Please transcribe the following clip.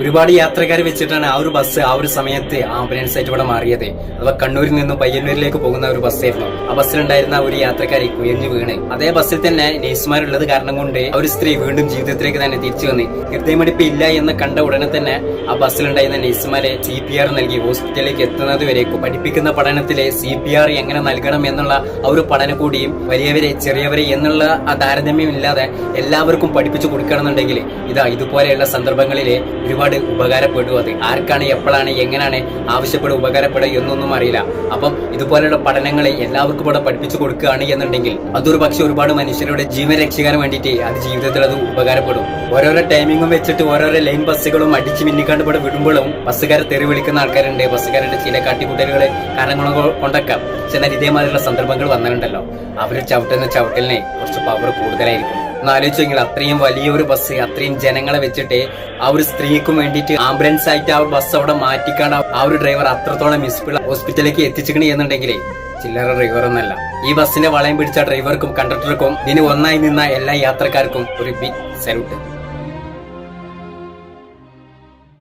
ഒരുപാട് യാത്രക്കാർ വെച്ചിട്ടാണ് ആ ഒരു ബസ് ആ ഒരു സമയത്ത് ആംബുലൻസ് ആയിട്ട് ഇവിടെ മാറിയത്. അഥവാ കണ്ണൂരിൽ നിന്നും പയ്യന്നൂരിലേക്ക് പോകുന്ന ഒരു ബസ്സായിരുന്നു. ആ ബസ്സിലുണ്ടായിരുന്ന ഒരു യാത്രക്കാരി കുയഞ്ഞു വീണ്. അതേ ബസ്സിൽ തന്നെ നേഴ്സുമാരുള്ളത് കാരണം കൊണ്ട് ഒരു സ്ത്രീ വീണ്ടും ജീവിതത്തിലേക്ക് തന്നെ തിരിച്ചു വന്ന്. ഹൃദയമിടിപ്പ് ഇല്ല എന്ന് കണ്ട ഉടനെ തന്നെ ആ ബസ്സിലുണ്ടായിരുന്ന നേഴ്സുമാരെ സി പി ആർ നൽകി. ഹോസ്പിറ്റലിലേക്ക് എത്തുന്നത് വരെ പഠിപ്പിക്കുന്ന പഠനത്തിലെ സി പി ആർ എങ്ങനെ നൽകണം എന്നുള്ള ആ ഒരു പഠനം കൂടിയും വലിയവരെ ചെറിയവരെ എന്നുള്ള ആ താരതമ്യം ഇല്ലാതെ എല്ലാവർക്കും പഠിപ്പിച്ചു കൊടുക്കണമെന്നുണ്ടെങ്കിൽ ഇതാ ഇതുപോലെയുള്ള സന്ദർഭങ്ങളിൽ ഒരുപാട് ഉപകാരപ്പെടും അത് ആർക്കാണ് എപ്പോഴാണ് എങ്ങനെയാണ് ആവശ്യപ്പെടുക ഉപകാരപ്പെടുക എന്നൊന്നും അറിയില്ല. അപ്പം ഇതുപോലെയുള്ള പഠനങ്ങളെ എല്ലാവർക്കും ഇവിടെ പഠിപ്പിച്ചു കൊടുക്കുകയാണ് എന്നുണ്ടെങ്കിൽ അതൊരു പക്ഷെ ഒരുപാട് മനുഷ്യരുടെ ജീവൻ രക്ഷിക്കാൻ വേണ്ടിയിട്ട് അത് ജീവിതത്തിൽ അത് ഉപകാരപ്പെടും. ഓരോരോ ടൈമിങ്ങും വെച്ചിട്ട് ഓരോരോ ലൈൻ ബസ്സുകളും അടിച്ച് മിന്നിക്കാണ്ട് ഇവിടെ വിടുമ്പോഴും ബസ്സുകാരെ തെറി വിളിക്കുന്ന ആൾക്കാരുണ്ട്. ബസ്സുകാരുടെ ചില കാട്ടിക്കൂട്ടലുകൾ കാരണങ്ങൾ കൊണ്ടൊക്കെ പക്ഷെ ഇതേമാതിരിയുള്ള സന്ദർഭങ്ങൾ വന്നിട്ടുണ്ടല്ലോ. അവർ ചവിട്ടുന്ന ചവിട്ടലിനെ കുറച്ച് പവർ കൂടുതലായിരിക്കും. ആലോചിച്ചെങ്കിൽ അത്രയും വലിയൊരു ബസ് അത്രയും ജനങ്ങളെ വെച്ചിട്ട് ആ ഒരു സ്ത്രീക്കും വേണ്ടിയിട്ട് ആംബുലൻസ് ആയിട്ട് ആ ബസ് അവിടെ മാറ്റിക്കാണ്ട് ആ ഒരു ഡ്രൈവർ അത്രത്തോളം മിസ്പിൾ ഹോസ്പിറ്റലിലേക്ക് എത്തിച്ചിക്കണേ എന്നുണ്ടെങ്കിൽ ചില്ലറ ഡ്രൈവർ എന്നല്ല ഈ ബസ്സിന്റെ വളയം പിടിച്ച ഡ്രൈവർക്കും കണ്ടക്ടർക്കും ഇതിന് ഒന്നായി നിന്ന എല്ലാ യാത്രക്കാർക്കും ഒരു ബിഗ് സല്യൂട്ട്